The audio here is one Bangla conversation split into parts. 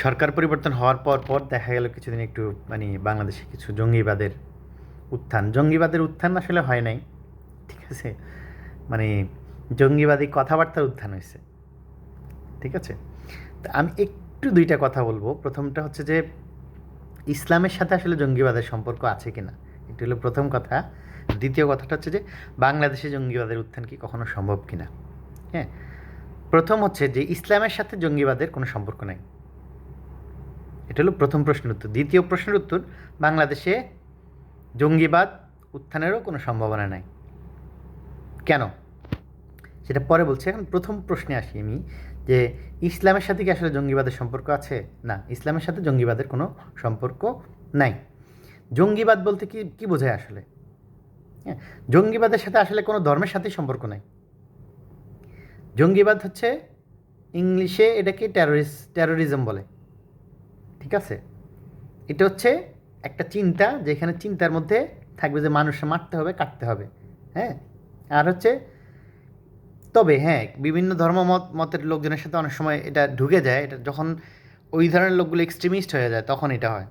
সরকার পরিবর্তন হওয়ার পর পর দেখা গেল কিছুদিন একটু মানে বাংলাদেশে কিছু জঙ্গিবাদের উত্থান। জঙ্গিবাদের উত্থান আসলে হয় নাই, ঠিক আছে? মানে জঙ্গিবাদী কথাবার্তার উত্থান হয়েছে, ঠিক আছে? তা আমি একটু দুইটা কথা বলব। প্রথমটা হচ্ছে যে, ইসলামের সাথে আসলে জঙ্গিবাদের সম্পর্ক আছে কিনা? এটি হলো প্রথম কথা। দ্বিতীয় কথাটা হচ্ছে যে, বাংলাদেশে জঙ্গিবাদের উত্থান কি কখনো সম্ভব কিনা? হ্যাঁ? প্রথম হচ্ছে যে, ইসলামের সাথে জঙ্গিবাদের কোনো সম্পর্ক নাই। এটা হলো প্রথম প্রশ্নের উত্তর। দ্বিতীয় প্রশ্নের উত্তর, বাংলাদেশে জঙ্গিবাদ উত্থানেরও কোনো সম্ভাবনা নাই। কেন? সেটা পরে বলছি। এখন প্রথম প্রশ্নে আসি আমি যে ইসলামের সাথে কি আসলে জঙ্গিবাদের সম্পর্ক আছে? না, ইসলামের সাথে জঙ্গিবাদের কোনো সম্পর্ক নাই। জঙ্গিবাদ বলতে কি কি বোঝায় আসলে? হ্যাঁ জঙ্গিবাদের সাথে আসলে কোনো ধর্মের সাথেই সম্পর্ক নাই। জঙ্গিবাদ হচ্ছে ইংলিশে এটাকে টেরোরিস্ট টেরোরিজম বলে। ঠিক আছে? এটা হচ্ছে একটা চিন্তা যেখানে চিন্তার মধ্যে থাকবে যে মানুষকে মারতে হবে, কাটতে হবে হ্যাঁ? আর হচ্ছে, তবে হ্যাঁ বিভিন্ন ধর্মমত মতের লোকজনের সাথে অনেক সময় এটা ঢুকে যায়। এটা যখন ওই ধরনের লোকগুলো এক্সট্রিমিস্ট হয়ে যায়, তখন এটা হয়।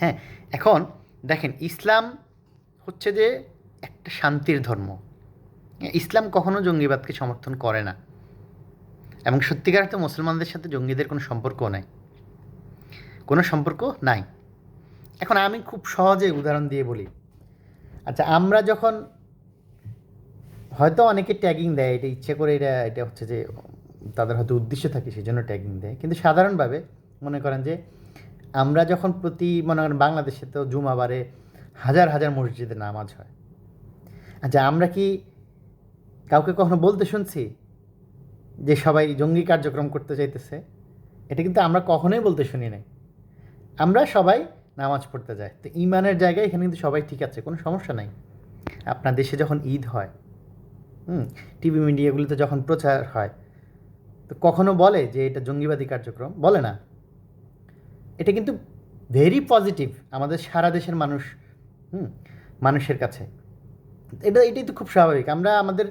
হ্যাঁ এখন দেখেন, ইসলাম হচ্ছে যে একটা শান্তির ধর্ম। ইসলাম কখনো জঙ্গিবাদকে সমর্থন করে না। এবং সত্যিকার অর্থে মুসলমানদের সাথে জঙ্গিদের কোনো সম্পর্কও নাই। কোনো সম্পর্ক নাই। এখন আমি খুব সহজে উদাহরণ দিয়ে বলি। আচ্ছা আমরা যখন হয়তো অনেকে ট্যাগিং দেয়, এটা ইচ্ছে করে এটা এটা হচ্ছে যে তাদের হয়তো উদ্দেশ্য থাকে সেই জন্য ট্যাগিং দেয়। কিন্তু সাধারণভাবে মনে করেন যে আমরা যখন প্রতি, মনে করেন বাংলাদেশে তো জুমাবারে হাজার হাজার মসজিদে নামাজ হয়। আচ্ছা আমরা কি কাউকে কখনো বলতে শুনছি যে সবাই জঙ্গি কার্যক্রম করতে চাইতেছে? এটা কিন্তু আমরা কখনোই বলতে শুনি নাই। আমরা সবাই নামাজ পড়তে যাই। তো ইমানের জায়গায় এখানে কিন্তু সবাই ঠিক আছে, কোনো সমস্যা নাই। আপনার দেশে যখন ঈদ হয়, হুম, টিভি মিডিয়াগুলিতে যখন প্রচার হয়, তো কখনো বলে যে এটা জঙ্গিবাদী কার্যক্রম? বলে না। এটা কিন্তু ভেরি পজিটিভ আমাদের সারা দেশের মানুষ, হুম, মানুষের কাছে। এটা, এটাই তো খুব স্বাভাবিক। আমরা আমাদের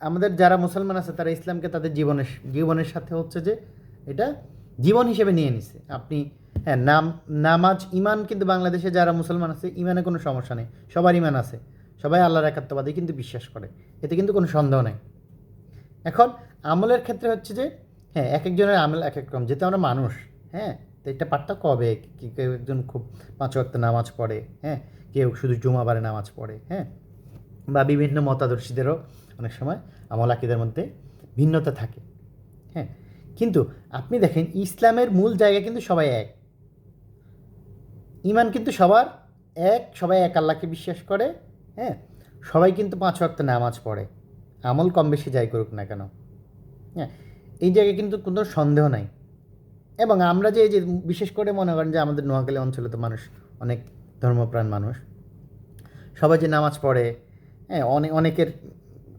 আমাদের যারা মুসলমান আছে, তারা ইসলামকে তাদের জীবনের জীবনের সাথে হচ্ছে যে এটা জীবন হিসেবে নিয়ে নিছে। আপনি হ্যাঁ নাম, নামাজ ইমান কিন্তু বাংলাদেশে যারা মুসলমান আছে ইমানে কোনো সমস্যা নেই। সবার ইমান আছে। সবাই আল্লাহর একাত্মবাদে কিন্তু বিশ্বাস করে। এতে কিন্তু কোনো সন্দেহ নেই। এখন আমলের ক্ষেত্রে হচ্ছে যে হ্যাঁ এক একজনের আমল এক এক রকম। যেহেতু আমরা মানুষ হ্যাঁ তো এটা পার্থক্য হবে। কেউ একজন খুব পাঁচ ওয়াক্ত নামাজ পড়ে হ্যাঁ কেউ শুধু জুমাবারে নামাজ পড়ে হ্যাঁ বা বিভিন্ন মতাদর্শীদেরও অনেক সময় আমল আকিদের মধ্যে ভিন্নতা থাকে হ্যাঁ কিন্তু আপনি দেখেন, ইসলামের মূল জায়গা কিন্তু সবাই এক। ইমান কিন্তু সবার এক, সবাই এক আল্লাহকে বিশ্বাস করে হ্যাঁ? সবাই কিন্তু পাঁচ ওয়াক্ত নামাজ পড়ে। আমল কম বেশি যাই করুক না কেন? হ্যাঁ? এই জায়গায় কিন্তু কোনো সন্দেহ নাই। এবং আমরা যে যে বিশেষ করে মনে করেন যে, আমাদের নোয়াখালী অঞ্চলে তো মানুষ অনেক ধর্মপ্রাণ মানুষ। সবাই যে নামাজ পড়ে হ্যাঁ? অনেক অনেকের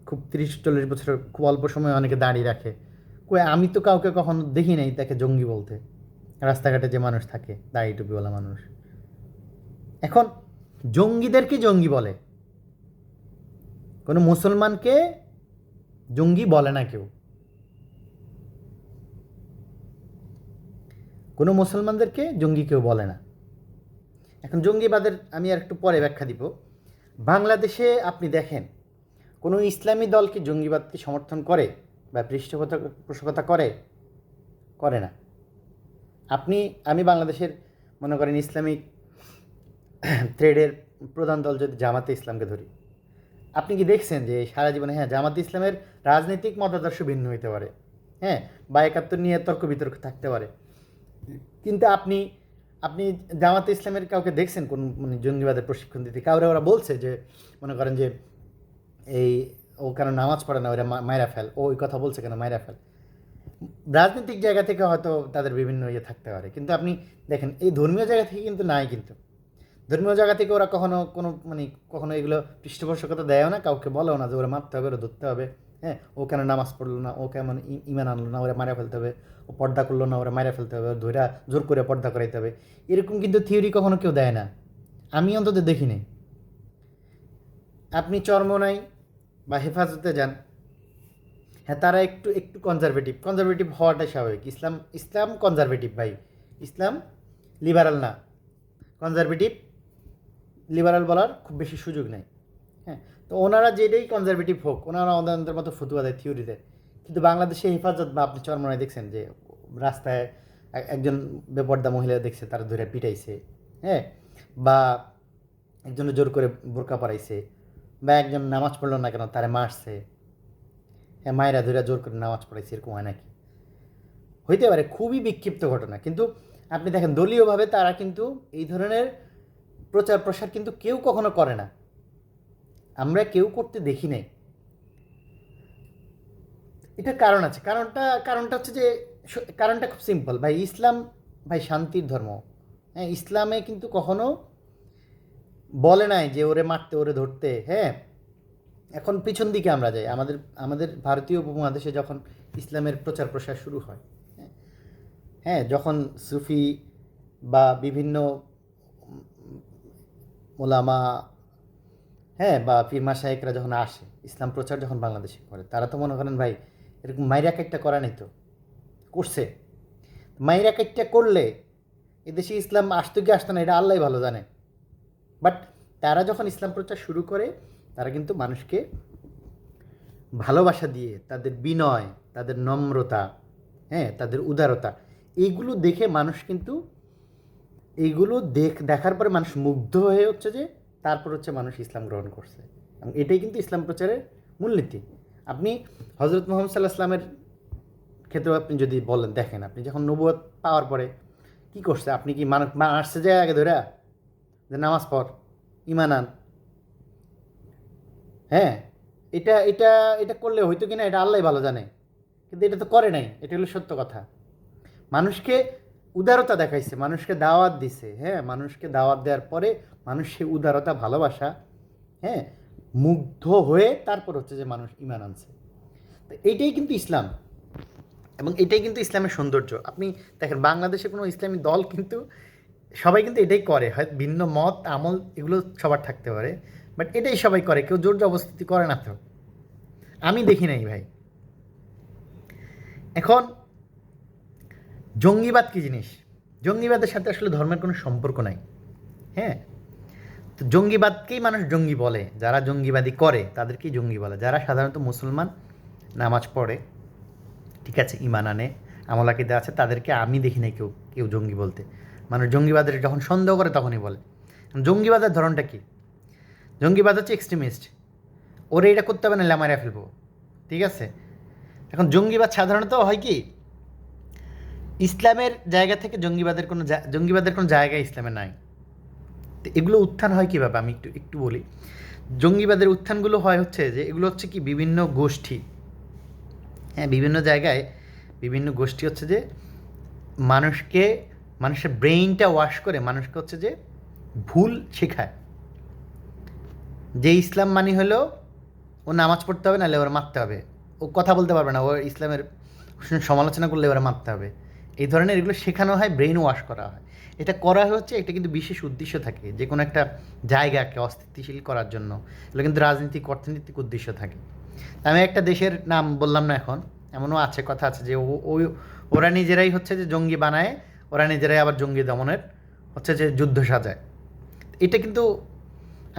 খুব তিরিশ চল্লিশ বছর খুব অল্প সময় অনেকে দাঁড়িয়ে রাখে। আমি তো কাউকে কখনো দেখি নাই তাকে জঙ্গি বলতে। রাস্তাঘাটে যে মানুষ থাকে, দাড়ি টুপিওয়ালা মানুষ। এখন জঙ্গিদেরকে জঙ্গি বলে? কোনো মুসলমানকে জঙ্গি বলে না কেউ। কোনো মুসলমানদেরকে জঙ্গি কেউ বলে না। এখন জঙ্গিবাদের আমি আর একটু পরে ব্যাখ্যা দিব। বাংলাদেশে আপনি দেখেন, কোনো ইসলামী দল কি জঙ্গিবাদকে সমর্থন করে? বা পৃষ্ঠপোষকতা পোষকতা করে? করে না। আপনি, আমি বাংলাদেশের মনে করেন ইসলামিক থ্রেডের প্রধান দল যদি জামাতে ইসলামকে ধরি, আপনি কি দেখছেন যে সারা জীবনে হ্যাঁ জামাতে ইসলামের রাজনৈতিক মতাদর্শ ভিন্ন হইতে পারে হ্যাঁ বা একাত্তর নিয়ে তর্ক বিতর্ক থাকতে পারে। কিন্তু আপনি আপনি জামাতে ইসলামের কাউকে দেখছেন কোন মানে জঙ্গিবাদের প্রশিক্ষণ দিতে? কাউরে ওরা বলছে যে, মনে করেন যে এই ও কেন নামাজ পড়ে না ওরা মায়েরা ফেল। ও ওই কথা বলছে কেন মায়েরা ফেল। রাজনৈতিক জায়গা থেকে হয়তো তাদের বিভিন্ন ইয়ে থাকতে পারে। কিন্তু আপনি দেখেন, এই ধর্মীয় জায়গা থেকে কিন্তু নাই কিন্তু। ধর্মীয় জায়গা থেকে ওরা কখনো কোনো মানে কখনো এগুলো পৃষ্ঠপোষকতা দেয়ও না, কাউকে বলেও না যে ওরা মারতে হবে, ওরা ধরতে হবে। হ্যাঁ ও কেন নামাজ পড়ল না, ও কেমন ইমান আনলো না, ওরা মারা ফেলতে হবে। ও পর্দা করল না, ওরা মারা ফেলতে হবে। ধৈরা জোর করে পর্দা করাইতে হবে। এরকম কিন্তু থিওরি কখনো কেউ দেয় না। আমি অন্তত দেখিনি। আপনি চর্মনাই বা হেফাজতে যান। হ্যাঁ তারা একটু একটু কনজারভেটিভ কনজারভেটিভ হওয়াটাই স্বাভাবিক। ইসলাম ইসলাম কনজারভেটিভ ভাই। ইসলাম লিবারাল না। কনজারভেটিভ লিবারাল বলার খুব বেশি সুযোগ নেই। হ্যাঁ তো ওনারা যেটাই কনজারভেটিভ হোক, ওনারা ওনাদের মতো ফতুয়া দেয় থিওরি দেয়। কিন্তু বাংলাদেশে হেফাজত বা আপনি চরমনায় দেখছেন যে রাস্তায় একজন বেপর্দা মহিলা দেখছে, তারা ধরে পিটাইছে। হ্যাঁ বা একজনে জোর করে বোরকা পরাইছে। বা একজন নামাজ পড়ল না কেন, তারে মারছে। হ্যাঁ মায়েরা ধরে জোর করে নামাজ পড়াইছে, এরকম হয় নাকি? হইতে পারে, খুবই বিক্ষিপ্ত ঘটনা। কিন্তু আপনি দেখেন, দলীয়ভাবে তারা কিন্তু এই ধরনের প্রচার প্রসার কিন্তু কেউ কখনো করে না। আমরা কেউ করতে দেখি নাই। এটা কারণ আছে। কারণটা কারণটা হচ্ছে যে কারণটা খুব সিম্পল ভাই, ইসলাম, ভাই, শান্তির ধর্ম। হ্যাঁ ইসলামে কিন্তু কখনো বলে নাই যে ওরে মারতে ওরে ধরতে হ্যাঁ? এখন পিছন দিকে আমরা যাই। আমাদের আমাদের ভারতীয় উপমহাদেশে যখন ইসলামের প্রচার প্রসার শুরু হয় হ্যাঁ, যখন সুফি বা বিভিন্ন মোলামা হ্যাঁ বা পীরমা শাহেকরা যখন আসে ইসলাম প্রচার যখন বাংলাদেশে করে তারা তো মনে করেন ভাই এরকম মাইরা কাইটটা করা নেই তো করছে। মাইরা কাইটটা করলে এদেশে ইসলাম আসতো কি আসতো না এটা আল্লাহ ভালো জানে। বাট তারা যখন ইসলাম প্রচার শুরু করে, তারা কিন্তু মানুষকে ভালোবাসা দিয়ে, তাদের বিনয়, তাদের নম্রতা হ্যাঁ তাদের উদারতা, এইগুলো দেখে মানুষ কিন্তু, এইগুলো দেখ, দেখার পরে মানুষ মুগ্ধ হয়ে হচ্ছে যে, তারপর হচ্ছে মানুষ ইসলাম গ্রহণ করছে। এবং এটাই কিন্তু ইসলাম প্রচারের মূলনীতি। আপনি হজরত মোহাম্মদ সাল্লাহ ইসলামের ক্ষেত্রেও আপনি যদি বলেন, দেখেন, আপনি যখন নবুয়ত পাওয়ার পরে কি করছে? আপনি কি মানুষ আসছে যায় আগে ধরে? যে নামাজ পড় ইমান আন। হ্যাঁ এটা এটা এটা করলে হয়তো কিনা এটা আল্লাহ ভালো জানে। কিন্তু এটা তো করে নাই, এটা হলো সত্য কথা। মানুষকে উদারতা দেখাইছে, মানুষকে দাওয়াত দিছে হ্যাঁ মানুষকে দাওয়াত দেওয়ার পরে মানুষ সে উদারতা, ভালোবাসা হ্যাঁ মুগ্ধ হয়ে তারপর হচ্ছে যে মানুষ ইমান আনছে। তো এইটাই কিন্তু ইসলাম। এবং এটাই কিন্তু ইসলামের সৌন্দর্য। আপনি দেখেন, বাংলাদেশে কোনো ইসলামী দল কিন্তু সবাই কিন্তু এটাই করে, হয় ভিন্ন মত, আমল এগুলো সবার থাকতে পারে বাট এটাই সবাই করে, কেউ জোর জবরদস্তি করে না তো। আমি দেখি নাই ভাই। এখন, জঙ্গিবাদ কী জিনিস? জঙ্গিবাদের সাথে আসলে ধর্মের কোনো সম্পর্ক নাই হ্যাঁ? তো জঙ্গিবাদকেই মানুষ জঙ্গি বলে, যারা জঙ্গিবাদী করে, তাদেরকেই জঙ্গি বলে। যারা সাধারণত মুসলমান, নামাজ পড়ে, ঠিক আছে ইমান আনে আমলাকিদা আছে, তাদেরকে আমি দেখি নাই কেউ কেউ জঙ্গি বলতে। মানুষ জঙ্গিবাদের যখন সন্দেহ করে তখনই বলে। জঙ্গিবাদের ধরনটা কি? জঙ্গিবাদ হচ্ছে এক্সট্রিমিস্ট ওরে এটা করতে হবে না ল্যামারা ফেলব। ঠিক আছে? এখন জঙ্গিবাদ সাধারণত হয় কি? ইসলামের জায়গা থেকে জঙ্গিবাদের কোনো জঙ্গিবাদের কোনো জায়গা ইসলামে নাই। তো এগুলো উত্থান হয় কীভাবে? আমি একটু একটু বলি। জঙ্গিবাদের উত্থানগুলো হয় হচ্ছে যে, এগুলো হচ্ছে কি? বিভিন্ন গোষ্ঠী। হ্যাঁ বিভিন্ন জায়গায় বিভিন্ন গোষ্ঠী হচ্ছে যে, মানুষকে মানুষের ব্রেইনটা ওয়াশ করে মানুষকে হচ্ছে যে ভুল শেখায়। যে ইসলাম মানি হলো ও নামাজ পড়তে হবে, নাহলে ওরা মারতে হবে। ও কথা বলতে পারবে না, ও ইসলামের সমালোচনা করলে ওরা মারতে হবে। এই ধরনের এগুলো শেখানো হয় ব্রেইন ওয়াশ করা হয়। এটা করা হচ্ছে একটা কিন্তু বিশেষ উদ্দেশ্য থাকে, যে কোনো একটা জায়গাকে অস্থিতিশীল করার জন্য। এগুলো কিন্তু রাজনীতিক, অর্থনৈতিক উদ্দেশ্য থাকে। আমি একটা দেশের নাম বললাম না এখন, এমনও আছে, কথা আছে যে ওই ওরা নিজেরাই হচ্ছে যে জঙ্গি বানায় ওরা নিজেরাই আবার জঙ্গি দমনের হচ্ছে যে যুদ্ধ সাজায়। এটা কিন্তু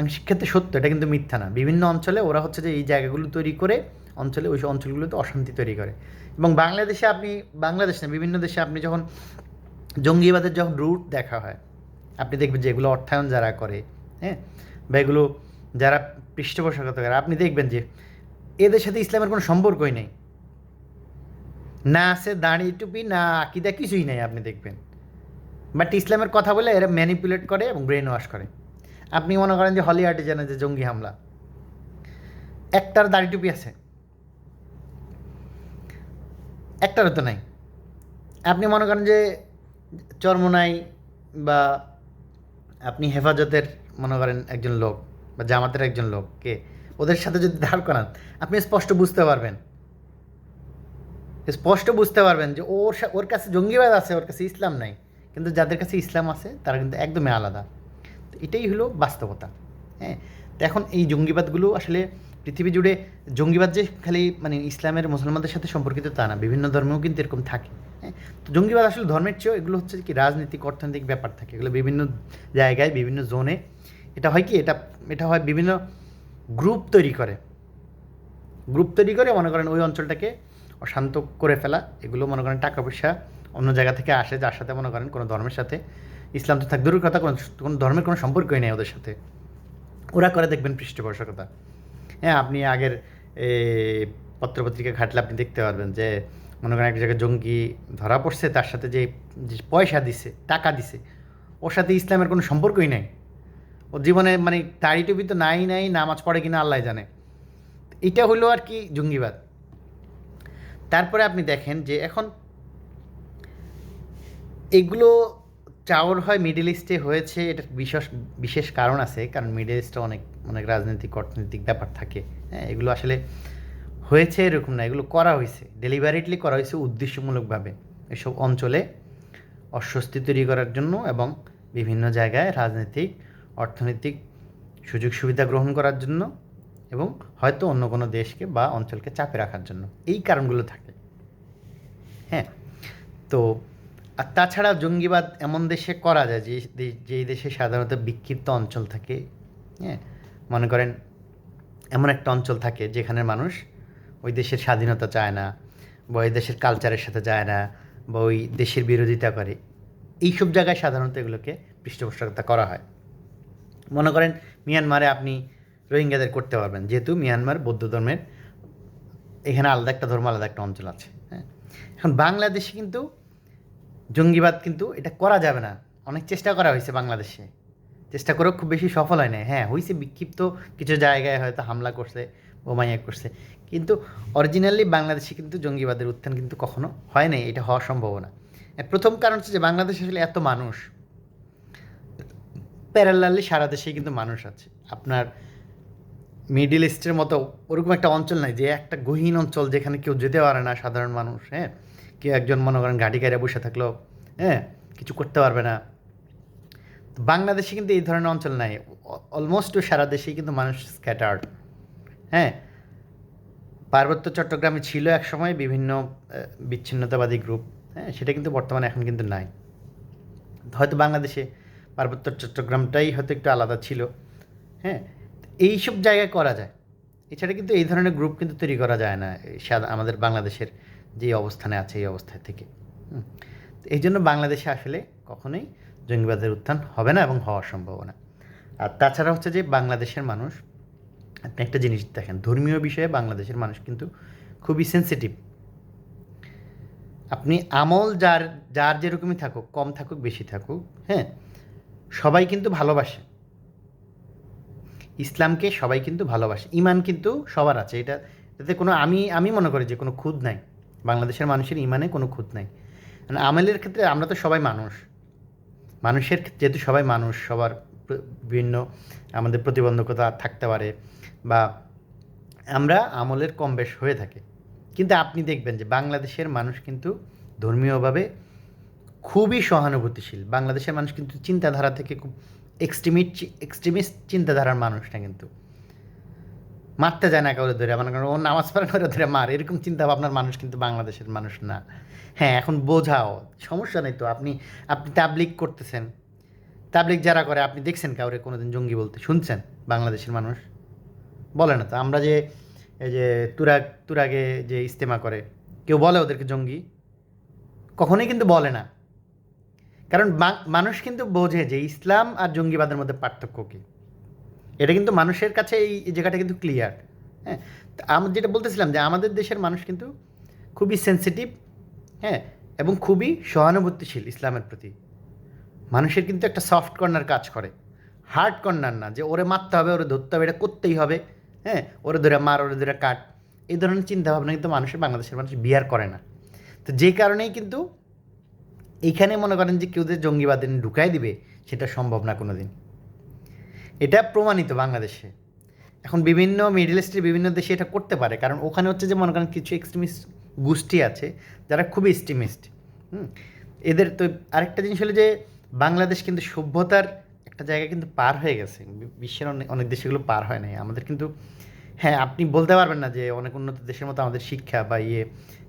আংশিক ক্ষেত্রে সত্য, এটা কিন্তু মিথ্যা না। বিভিন্ন অঞ্চলে ওরা হচ্ছে যে এই জায়গাগুলো তৈরি করে, অঞ্চলে ওই অঞ্চলগুলোতে অশান্তি তৈরি করে। এবং বাংলাদেশে আপনি, বাংলাদেশ না, বিভিন্ন দেশে আপনি যখন জঙ্গিবাদের যখন রুট দেখা হয়, আপনি দেখবেন যে এগুলো অর্থায়ন যারা করে হ্যাঁ বা এগুলো যারা পৃষ্ঠপোষকতা করে, আপনি দেখবেন যে এদের সাথে ইসলামের কোনো সম্পর্কই নেই। না আছে দাঁড়ি টুপি না আকিদা কিছুই নেই, আপনি দেখবেন। বাট ইসলামের কথা বলে এরা ম্যানিপুলেট করে এবং ব্রেন ওয়াশ করে। আপনি মনে করেন যে হলি আর্টিজানে যে জঙ্গি হামলা। একটার দাড়ি টুপি আছে। একটারও তো নাই। আপনি মনে করেন যে চর্মনাই বা আপনি হেফাজতের মনে করেন একজন লোক বা জামাতের একজন লোক, কে? ওদের সাথে যদি দাঁড় করান, আপনি স্পষ্ট বুঝতে পারবেন। স্পষ্ট বুঝতে পারবেন যে ওর ওর কাছে জঙ্গিবাদ আছে, ওর কাছে ইসলাম নাই। কিন্তু যাদের কাছে ইসলাম আছে, তারা কিন্তু একদমই আলাদা। তো এটাই হলো বাস্তবতা। হ্যাঁ? তো এখন এই জঙ্গিবাদগুলো আসলে পৃথিবী জুড়ে জঙ্গিবাদ যে খালি মানে ইসলামের মুসলমানদের সাথে সম্পর্কিত তা না, বিভিন্ন ধর্মেও কিন্তু এরকম থাকে। হ্যাঁ? তো জঙ্গিবাদ আসলে ধর্মের চেয়েও এগুলো হচ্ছে কি রাজনৈতিক, অর্থনৈতিক ব্যাপার থাকে। এগুলো বিভিন্ন জায়গায়, বিভিন্ন জোনে এটা হয় কি, এটা এটা হয় বিভিন্ন গ্রুপ তৈরি করে। গ্রুপ তৈরি করে মনে করেন ওই অঞ্চলটাকে অশান্ত করে ফেলা, এগুলো মনে করেন টাকা পয়সা অন্য জায়গা থেকে আসে, যার সাথে মনে করেন কোনো ধর্মের সাথে। ইসলাম তো থাক দূরের কথা, কোনো ধর্মের কোনো সম্পর্কই নেই ওদের সাথে। ওরা করে দেখবেন পৃষ্ঠপোষকতা। হ্যাঁ আপনি আগের পত্রপত্রিকা ঘাটলে আপনি দেখতে পারবেন যে, মনে করেন এক জায়গায় জঙ্গি ধরা পড়ছে, তার সাথে যে পয়সা দিছে, টাকা দিছে, ওর সাথে ইসলামের কোনো সম্পর্কই নাই। ওর জীবনে মানে টুপি তো নাই নাই, নামাজ পড়ে কিনা আল্লাহ জানে। এটা হলো আর কি জঙ্গিবাদ। তারপরে আপনি দেখেন যে এখন এগুলো চাওয়ার হয় মিডল ইস্টে হয়েছে, এটার বিশেষ বিশেষ কারণ আছে, কারণ মিডল ইস্টে অনেক অনেক রাজনৈতিক অর্থনৈতিক ব্যাপার থাকে। হ্যাঁ এগুলো আসলে হয়েছে এরকম না, এগুলো করা হয়েছে ডেলিভারিটলি করা হয়েছে উদ্দেশ্যমূলকভাবে। এসব অঞ্চলে অস্বস্তি তৈরি করার জন্য এবং বিভিন্ন জায়গায় রাজনৈতিক, অর্থনৈতিক সুযোগ সুবিধা গ্রহণ করার জন্য এবং হয়তো অন্য কোনো দেশকে বা অঞ্চলকে চাপে রাখার জন্য। এই কারণগুলো থাকে। হ্যাঁ তো আর তাছাড়া জঙ্গিবাদ এমন দেশে করা যায় যে যেই দেশে সাধারণত বিক্ষিপ্ত অঞ্চল থাকে। হ্যাঁ মনে করেন এমন একটা অঞ্চল থাকে যেখানের মানুষ ওই দেশের স্বাধীনতা চায় না বা ওই দেশের কালচারের সাথে যায় না বা ওই দেশের বিরোধিতা করে। এইসব জায়গায় সাধারণত এগুলোকে পৃষ্ঠপোষকতা করা হয়। মনে করেন মিয়ানমারে আপনি রোহিঙ্গাদের করতে পারবেন। যেহেতু মিয়ানমার বৌদ্ধ ধর্মের এখানে আলাদা একটা ধর্ম, আলাদা একটা অঞ্চল আছে হ্যাঁ? এখন বাংলাদেশে কিন্তু জঙ্গিবাদ কিন্তু এটা করা যাবে না। অনেক চেষ্টা করা হয়েছে বাংলাদেশে। চেষ্টা করেও খুব বেশি সফল হয় না হ্যাঁ হয়েছে বিক্ষিপ্ত কিছু জায়গায় হয়তো হামলা করছে বোমাইয়া করছে। কিন্তু অরিজিনালি বাংলাদেশে কিন্তু জঙ্গিবাদের উত্থান কিন্তু কখনো হয় নাই। এটা হওয়া সম্ভব না প্রথম কারণ হচ্ছে যে বাংলাদেশ আসলে এত মানুষ। প্যারালালি সারা দেশেই কিন্তু মানুষ আছে। আপনার মিডিল ইস্টের মতো ওরকম একটা অঞ্চল নাই যে একটা গহীন অঞ্চল যেখানে কেউ যেতে পারে না সাধারণ মানুষ হ্যাঁ? কেউ একজন মনে করেন গাড়ি গাড়ি বসে থাকল হ্যাঁ? কিছু করতে পারবে না। বাংলাদেশে কিন্তু এই ধরনের অঞ্চল নাই। অলমোস্ট সারা দেশেই কিন্তু মানুষ স্ক্যাটার্ড হ্যাঁ? পার্বত্য চট্টগ্রামে ছিল এক সময় বিভিন্ন বিচ্ছিন্নতাবাদী গ্রুপ হ্যাঁ? সেটা কিন্তু বর্তমানে এখন কিন্তু নাই। হয়তো বাংলাদেশে পার্বত্য চট্টগ্রামটাই হয়তো একটু আলাদা ছিল হ্যাঁ? এইসব জায়গায় করা যায়। এছাড়া কিন্তু এই ধরনের গ্রুপ কিন্তু তৈরি করা যায় না আমাদের বাংলাদেশের যে অবস্থানে আছে এই অবস্থায় থেকে। এই জন্য বাংলাদেশে আসলে কখনোই জঙ্গিবাদের উত্থান হবে না এবং হওয়ার সম্ভাবনা। আর তাছাড়া হচ্ছে যে বাংলাদেশের মানুষ, আপনি একটা জিনিস দেখেন, ধর্মীয় বিষয়ে বাংলাদেশের মানুষ কিন্তু খুবই সেন্সিটিভ আপনি আমল যার যার যেরকমই থাকুক, কম থাকুক, বেশি থাকুক হ্যাঁ সবাই কিন্তু ভালোবাসে। ইসলামকে সবাই কিন্তু ভালোবাসে, ইমান কিন্তু সবার আছে, এটা এতে কোনো, আমি আমি মনে করি যে কোনো খুদ নাই, বাংলাদেশের মানুষের ইমানে কোনো খুদ নাই। মানে আমলের ক্ষেত্রে আমরা তো সবাই মানুষ, মানুষের যেহেতু সবাই মানুষ, সবার বিভিন্ন আমাদের প্রতিবন্ধকতা থাকতে পারে বা আমরা আমলের কম বেশ হয়ে থাকে, কিন্তু আপনি দেখবেন যে বাংলাদেশের মানুষ কিন্তু ধর্মীয়ভাবে খুবই সহানুভূতিশীল, বাংলাদেশের মানুষ কিন্তু চিন্তাধারা থেকে খুব এক্সট্রিমিট এক্সট্রিমিস্ট চিন্তাধারার মানুষ না কিন্তু। মারতে যায় না কাউরে ধরে, মনে করেন ও নামাজ পড়ে না ধরে মার। এরকম চিন্তা ভাবনার মানুষ কিন্তু বাংলাদেশের মানুষ না। হ্যাঁ এখন বোঝাও, সমস্যা নেই তো। আপনি আপনি তাবলিক করতেছেন। তাবলিক যারা করে, আপনি দেখছেন কাউরে কোনোদিন জঙ্গি বলতে? শুনছেন বাংলাদেশের মানুষ? বলে না তো। আমরা যে, এই যে তুরাগ, তুরাগে যে ইস্তেমা করে, কেউ বলে ওদেরকে জঙ্গি? কখনোই কিন্তু বলে না। কারণ মানুষ কিন্তু বোঝে যে ইসলাম আর জঙ্গিবাদের মধ্যে পার্থক্য কী। এটা কিন্তু মানুষের কাছে এই জায়গাটা কিন্তু ক্লিয়ার হ্যাঁ? আমি, যেটা বলতেছিলাম যে আমাদের দেশের মানুষ কিন্তু খুবই সেন্সিটিভ হ্যাঁ? এবং খুবই সহানুভূতিশীল ইসলামের প্রতি। মানুষের কিন্তু একটা সফট কর্নার কাজ করে। হার্ড কর্নার না, যে ওরে মারতে হবে, ওরে ধরতে হবে, এটা করতেই হবে হ্যাঁ? ওরে ধরে মার, ওরে ধরে কাট, এই ধরনের চিন্তাভাবনা কিন্তু মানুষের, বাংলাদেশের মানুষ বিয়ার করে না। তো যে কারণেই কিন্তু এইখানে মনে করেন যে কেউ যে জঙ্গিবাদে ঢুকাই দিবে, সেটা সম্ভব না কোনো দিন এটা প্রমাণিত বাংলাদেশে। এখন বিভিন্ন মিডল ইস্টের বিভিন্ন দেশে এটা করতে পারে, কারণ ওখানে হচ্ছে যে মনে করেন কিছু এক্সট্রিমিস্ট গোষ্ঠী আছে, যারা খুবই এক্সট্রিমিস্ট হুম? এদের তো আরেকটা জিনিস হলো যে বাংলাদেশ কিন্তু সভ্যতার একটা জায়গা কিন্তু পার হয়ে গেছে। বিশ্বের অনেক অনেক দেশেগুলো পার হয় নাই। আমাদের কিন্তু হ্যাঁ আপনি বলতে পারবেন না যে অনেক উন্নত দেশের মতো আমাদের শিক্ষা বা ইয়ে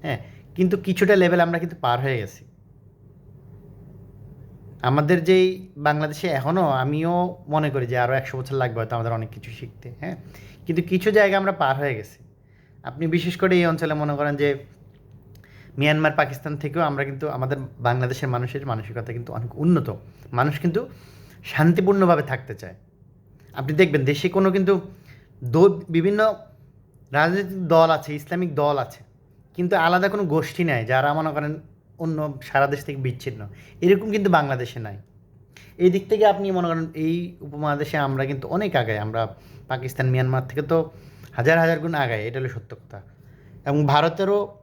হ্যাঁ কিন্তু কিছুটা লেভেল আমরা কিন্তু পার হয়ে গেছি। আমাদের যেই বাংলাদেশে এখনও আমিও মনে করি যে আরও একশো বছর লাগবে হয়তো আমাদের অনেক কিছু শিখতে হ্যাঁ? কিন্তু কিছু জায়গা আমরা পার হয়ে গেছি। আপনি বিশেষ করে এই অঞ্চলে মনে করেন যে মিয়ানমার, পাকিস্তান থেকেও আমরা কিন্তু আমাদের বাংলাদেশের মানুষের মানসিকতা কিন্তু অনেক উন্নত। মানুষ কিন্তু শান্তিপূর্ণভাবে থাকতে চায়। আপনি দেখবেন দেশে কোনো কিন্তু বিভিন্ন রাজনৈতিক দল আছে, ইসলামিক দল আছে, কিন্তু আলাদা কোনো গোষ্ঠী নাই যারা মনে করেন অন্য সারা দেশ থেকে বিচ্ছিন্ন। এরকম কিন্তু বাংলাদেশে নাই। এই দিক থেকে আপনি মনে করেন এই উপমহাদেশে আমরা কিন্তু অনেক আগায় আমরা পাকিস্তান মিয়ানমার থেকে তো হাজার হাজার গুণ আগায় এটা হলো সত্য কথা। এবং ভারতেরও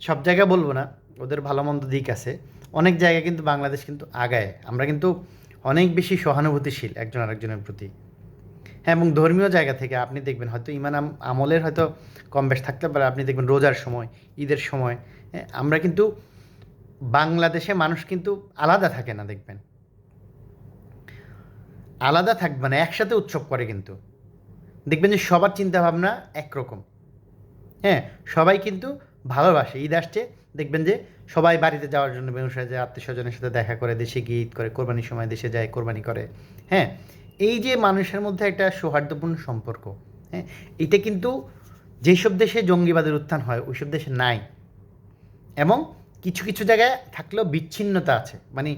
সব জায়গায় বলব না ওদের ভালো মন্দ দিক আছে। অনেক জায়গায় কিন্তু বাংলাদেশ কিন্তু আগায়। আমরা কিন্তু অনেক বেশি সহানুভূতিশীল একজন আরেকজনের প্রতি। হ্যাঁ এবং ধর্মীয় জায়গা থেকে আপনি দেখবেন হয়তো ইমান আম- আমলের হয়তো কম বেশ থাকতে পারে। আপনি দেখবেন রোজার সময় ঈদের সময় হ্যাঁ, আমরা কিন্তু বাংলাদেশে মানুষ কিন্তু আলাদা থাকে না, দেখবেন। আলাদা থাকবে না, একসাথে উৎসব করে কিন্তু। দেখবেন যে সবার চিন্তা ভাবনা একরকম। হ্যাঁ সবাই কিন্তু ভালোবাসে। ঈদ আসছে, দেখবেন যে সবাই বাড়িতে যাওয়ার জন্য ব্যবসায় যায় আত্মীয় স্বজনের সাথে দেখা করে, দেশে গিয়ে ঈদ করে, কোরবানির সময় দেশে যায়, কোরবানি করে। হ্যাঁ এই যে মানুষের মধ্যে একটা সৌহার্দ্যপূর্ণ সম্পর্ক হ্যাঁ এটা কিন্তু যেসব দেশে জঙ্গিবাদের উত্থান হয়, ওইসব দেশে নাই। এবং কিছু কিছু জায়গায় থাকলেও বিচ্ছিন্নতা আছে। মানে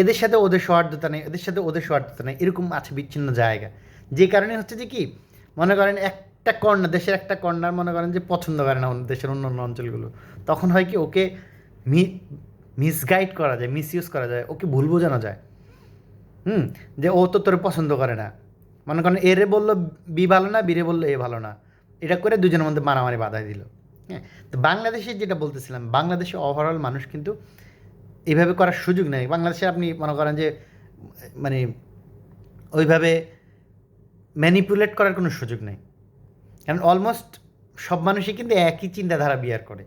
এদের সাথে ওদের সৌহার্দ্যতা নেই, এদের সাথে ওদের সৌহার্দ্যতা নেই, এরকম আছে বিচ্ছিন্ন জায়গা। যে কারণে হচ্ছে যে কি, মনে করেন একটা কর্নার দেশের একটা কর্নার মনে করেন যে পছন্দ করে না অন্য দেশের অন্য অন্য অঞ্চলগুলো। তখন হয় কি, ওকে মিসগাইড করা যায় মিসইউজ করা যায়, ওকে ভুল বোঝানো যায়। হুম? যে ও তো তোরে পছন্দ করে না। মনে করেন এরে বলল বি ভালো না বিরে বলল এ ভালো না। এটা করে দুজনের মধ্যে মারামারি বাধাই দিল। হ্যাঁ? তো বাংলাদেশে যেটা বলতেছিলাম, বাংলাদেশে ওভারঅল মানুষ কিন্তু এইভাবে করার সুযোগ নেই। বাংলাদেশে আপনি মনে করেন যে মানে ওইভাবে ম্যানিপুলেট করার কোনো সুযোগ নেই। কারণ অলমোস্ট সব মানুষই কিন্তু একই চিন্তাধারা বিয়ার করে।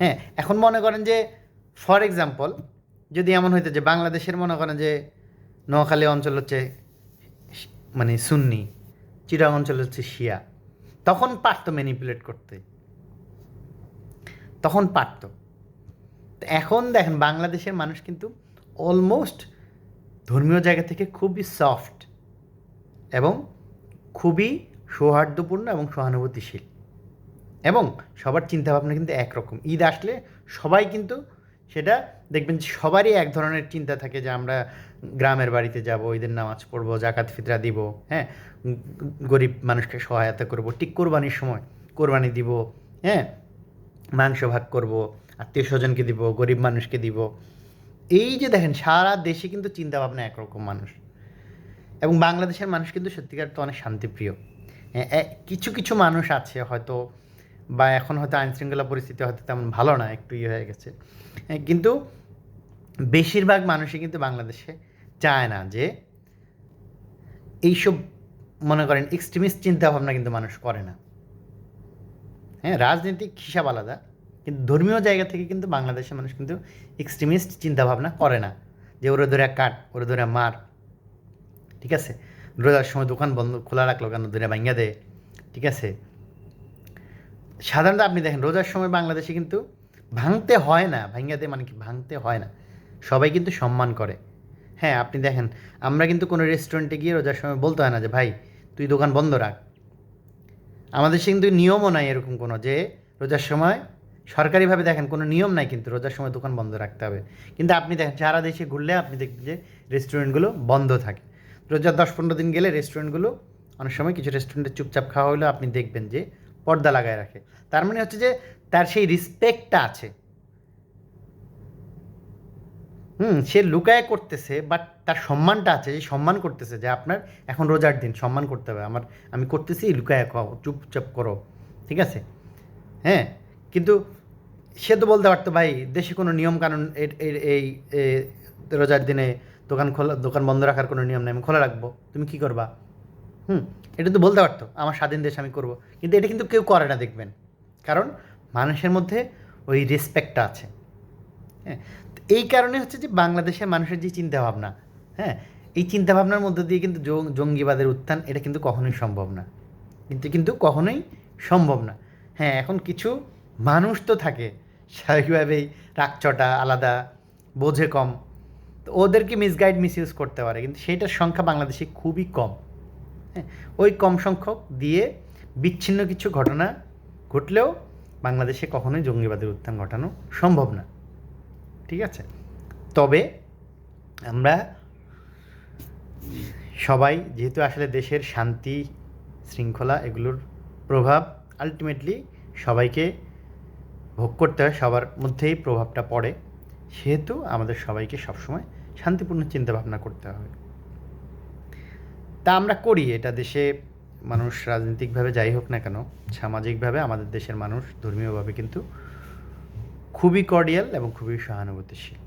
হ্যাঁ এখন মনে করেন যে ফর এক্সাম্পল যদি এমন হইতো যে বাংলাদেশের মনে করেন যে, নোয়াখালী অঞ্চল হচ্ছে মানে সুন্নি চিরাং অঞ্চল হচ্ছে শিয়া তখন পারতো ম্যানিপুলেট করতে। তখন পারতো। এখন দেখেন, বাংলাদেশের মানুষ কিন্তু অলমোস্ট ধর্মীয় জায়গা থেকে খুবই সফট এবং খুবই সৌহার্দ্যপূর্ণ এবং সহানুভূতিশীল। এবং সবার চিন্তাভাবনা কিন্তু একরকম। ঈদ আসলে সবাই কিন্তু সেটা দেখবেন সবারই এক ধরনের চিন্তা থাকে যে আমরা গ্রামের বাড়িতে যাব, ঈদের নামাজ পড়ব, জাকাত ফিতরা দিব হ্যাঁ? গরিব মানুষকে সহায়তা করব, ঠিক কোরবানির সময় কোরবানি দিব হ্যাঁ? মাংস ভাগ করব আত্মীয় স্বজনকে দিব, গরিব মানুষকে দিব। এই যে দেখেন, সারা দেশে কিন্তু চিন্তাভাবনা একরকম মানুষ। এবং বাংলাদেশের মানুষ কিন্তু সত্যিকার তো অনেক শান্তিপ্রিয়। কিছু কিছু মানুষ আছে হয়তো, বা এখন হয়তো আইনশৃঙ্খলা পরিস্থিতি হয়তো তেমন ভালো না, একটু ইয়ে হয়ে গেছে। কিন্তু বেশিরভাগ মানুষই কিন্তু বাংলাদেশে চায় না যে এইসব, মনে করেন এক্সট্রিমিস্ট চিন্তাভাবনা কিন্তু মানুষ করে না। হ্যাঁ রাজনৈতিক হিসাব আলাদা, কিন্তু ধর্মীয় জায়গা থেকে কিন্তু বাংলাদেশের মানুষ কিন্তু এক্সট্রিমিস্ট চিন্তাভাবনা করে না। যে ওরা ধরে কাট, ওরা ধরে মার, ঠিক আছে? রোজার সময় দোকান বন্ধ, খোলা রাখল কেন? ধরে ভাঙ্গা দেয় ঠিক আছে? সাধারণত আপনি দেখেন, রোজার সময় বাংলাদেশে কিন্তু ভাঙতে হয় না। ভাঙ্গা দেয় মানে কি? ভাঙতে হয় না। সবাই কিন্তু সম্মান করে। হ্যাঁ আপনি দেখেন, আমরা কিন্তু কোনো রেস্টুরেন্টে গিয়ে রোজার সময় বলতে হয় না যে, ভাই, তুই দোকান বন্ধ রাখ। আমাদের সে কিন্তু নিয়মও নাই এরকম কোনো যে, রোজার সময় সরকারিভাবে দেখেন কোনো নিয়ম নাই কিন্তু রোজার সময় দোকান বন্ধ রাখতে হবে। কিন্তু আপনি দেখেন, সারা দেশে ঘুরলে আপনি দেখবেন যে রেস্টুরেন্টগুলো বন্ধ থাকে। রোজার দশ পনেরো দিন গেলে রেস্টুরেন্টগুলো অনেক সময় কিছু রেস্টুরেন্টে চুপচাপ খাওয়া হলেও আপনি দেখবেন যে, পর্দা লাগায় রাখে। তার মানে হচ্ছে যে, তার সেই রিসপেক্টটা আছে। হুম, সে লুকায় করতেছে বাট তার সম্মানটা আছে যে সম্মান করতেছে যে আপনার এখন রোজার দিন, সম্মান করতে হবে। আমার, আমি করতেছি, লুকায় খাও, চুপচাপ করো, ঠিক আছে? হ্যাঁ কিন্তু সে তো বলতে পারতো, ভাই, দেশে কোনো নিয়ম কানুন এই রোজার দিনে দোকান খোলা, দোকান বন্ধ রাখার কোনো নিয়ম নেই, আমি খোলা রাখব, তুমি কী করবা? হুম, এটা তো বলতে পারতো, আমার স্বাধীন দেশ আমি করব। কিন্তু এটা কিন্তু কেউ করে না, দেখবেন। কারণ মানুষের মধ্যে ওই রেসপেক্টটা আছে। হ্যাঁ এই কারণে হচ্ছে যে বাংলাদেশের মানুষের যে চিন্তাভাবনা হ্যাঁ এই চিন্তাভাবনার মধ্য দিয়ে কিন্তু জঙ্গিবাদের উত্থান এটা কিন্তু কখনোই সম্ভব না। কিন্তু কিন্তু কখনোই সম্ভব না। হ্যাঁ এখন কিছু মানুষ তো থাকে, স্বাভাবিকভাবেই রাগচটা আলাদা, বোঝে কম। তো ওদেরকে মিসগাইড মিসইউজ করতে পারে, কিন্তু সেটার সংখ্যা বাংলাদেশে খুবই কম। হ্যাঁ ওই কম সংখ্যক দিয়ে বিচ্ছিন্ন কিছু ঘটনা ঘটলেও বাংলাদেশে কখনোই জঙ্গিবাদের উত্থান ঘটানো সম্ভব না। ঠিক আছে? তবে আমরা সবাই, যেহেতু আসলে দেশের শান্তি, শৃঙ্খলা এগুলোর প্রভাব আলটিমেটলি সবাইকে ভোগ করতে হয়, সবার মধ্যেই প্রভাবটা পড়ে, সেহেতু আমাদের সবাইকে সবসময় শান্তিপূর্ণ চিন্তাভাবনা করতে হবে। তা আমরা করি, এটা দেশে মানুষ রাজনৈতিকভাবে যাই হোক না কেন, সামাজিকভাবে আমাদের দেশের মানুষ ধর্মীয়ভাবে কিন্তু খুবই কর্ডিয়াল এবং খুবই সহানুভূতিশীল।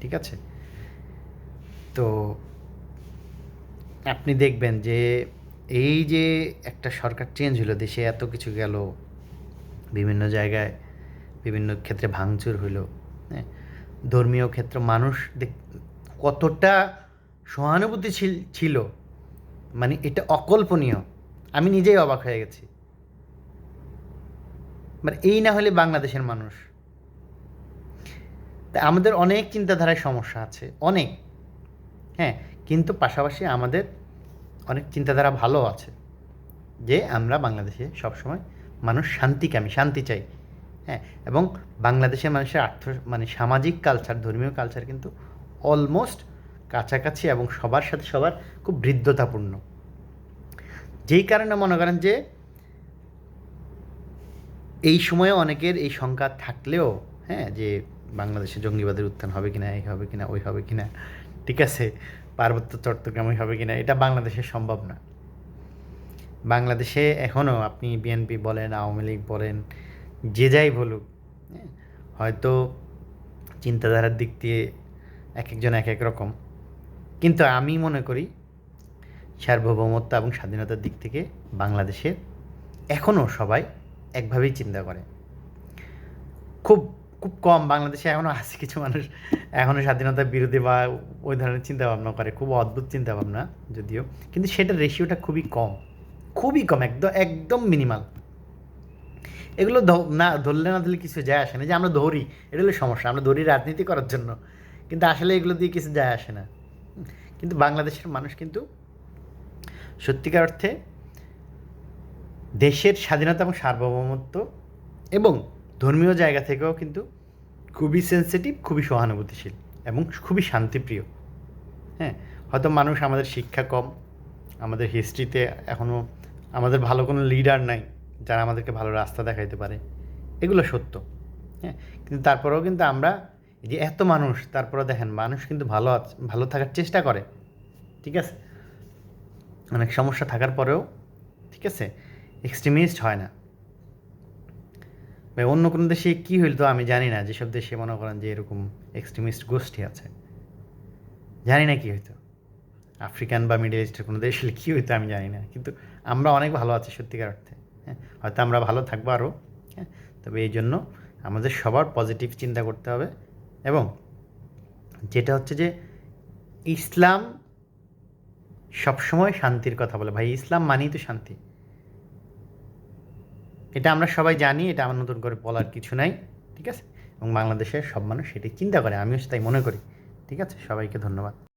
ঠিক আছে? তো আপনি দেখবেন যে এই যে একটা সরকার চেঞ্জ হলো, দেশে এত কিছু গেল, বিভিন্ন জায়গায় বিভিন্ন ক্ষেত্রে ভাঙচুর হলো হ্যাঁ? ধর্মীয় ক্ষেত্র, মানুষ কতটা সহানুভূতিশীল ছিল মানে এটা অকল্পনীয়। আমি নিজেই অবাক হয়ে গেছি। মানে এই না হলে বাংলাদেশের মানুষ। তা আমাদের অনেক চিন্তাধারায় সমস্যা আছে, অনেক। হ্যাঁ কিন্তু পাশাপাশি আমাদের অনেক চিন্তাধারা ভালো আছে যে আমরা বাংলাদেশে সবসময় মানুষ শান্তিকামী শান্তি চাই। হ্যাঁ এবং বাংলাদেশের মানুষের আর্থ মানে সামাজিক কালচার ধর্মীয় কালচার কিন্তু অলমোস্ট কাছাকাছি এবং সবার সাথে সবার খুব বৃদ্ধতাপূর্ণ যেই কারণে মনে করেন যে এই সময়ে অনেকের এই শঙ্কা থাকলেও হ্যাঁ যে বাংলাদেশে জঙ্গিবাদের উত্থান হবে কিনা এই হবে কিনা ওই হবে কিনা ঠিক আছে পার্বত্য চট্টগ্রামে হবে কিনা এটা বাংলাদেশে সম্ভব না। বাংলাদেশে এখনও আপনি বিএনপি বলেন আওয়ামী লীগ বলেন যে যাই বলুক হ্যাঁ, হয়তো চিন্তাধারার দিক দিয়ে এক একজন এক এক রকম। কিন্তু আমি মনে করি সার্বভৌমত্ব এবং স্বাধীনতার দিক থেকে বাংলাদেশের এখনও সবাই একভাবেই চিন্তা করে। খুব খুব কম বাংলাদেশে এখনও আছে কিছু মানুষ এখনও স্বাধীনতার বিরোধী বা ওই ধরনের চিন্তাভাবনা করে। খুব অদ্ভুত চিন্তা ভাবনা যদিও। কিন্তু সেটার রেশিওটা খুবই কম। খুবই কম একদম একদম মিনিমাল এগুলো না, ধরলে না ধরলে কিছু যায় আসে না। যে আমরা ধরি, এটা হলো সমস্যা। আমরা ধরি রাজনীতি করার জন্য। কিন্তু আসলে এগুলো দিয়ে কিছু যায় আসে না। কিন্তু বাংলাদেশের মানুষ কিন্তু সত্যিকার অর্থে দেশের স্বাধীনতা এবং সার্বভৌমত্ব এবং ধর্মীয় জায়গা থেকেও কিন্তু খুবই সেন্সিটিভ খুবই সহানুভূতিশীল এবং খুবই শান্তিপ্রিয়। হ্যাঁ হয়তো মানুষ আমাদের শিক্ষা কম, আমাদের হিস্ট্রিতে এখনও আমাদের ভালো কোনো লিডার নাই যারা আমাদেরকে ভালো রাস্তা দেখাইতে পারে। এগুলো সত্য। হ্যাঁ কিন্তু তারপরেও কিন্তু আমরা যে এত মানুষ তারপরে দেখেন মানুষ কিন্তু ভালো ভালো থাকার চেষ্টা করে। ঠিক আছে? অনেক সমস্যা থাকার পরেও, ঠিক আছে? এক্সট্রিমিস্ট হয় না। ভাই, অন্য কোনো দেশে কী হইতো আমি জানি না, যেসব দেশে মনে করেন যে এরকম এক্সট্রিমিস্ট গোষ্ঠী আছে। জানি না কী হইতো। আফ্রিকান বা মিডল ইস্টের কোনো দেশ হলে কী হইতো আমি জানি না, কিন্তু আমরা অনেক ভালো আছি সত্যিকার অর্থে হ্যাঁ? হয়তো আমরা ভালো থাকব আরও হ্যাঁ? তবে এই জন্য আমাদের সবার পজিটিভ চিন্তা করতে হবে এবং যেটা হচ্ছে যে ইসলাম সবসময় শান্তির কথা বলে। ভাই, ইসলাম মানেই তো শান্তি। এটা আমরা সবাই জানি, এটা আমার নতুন করে বলার কিছু নাই, ঠিক আছে? এবং বাংলাদেশের সব মানুষ সেটাই চিন্তা করে, আমিও তাই মনে করি, ঠিক আছে? সবাইকে ধন্যবাদ।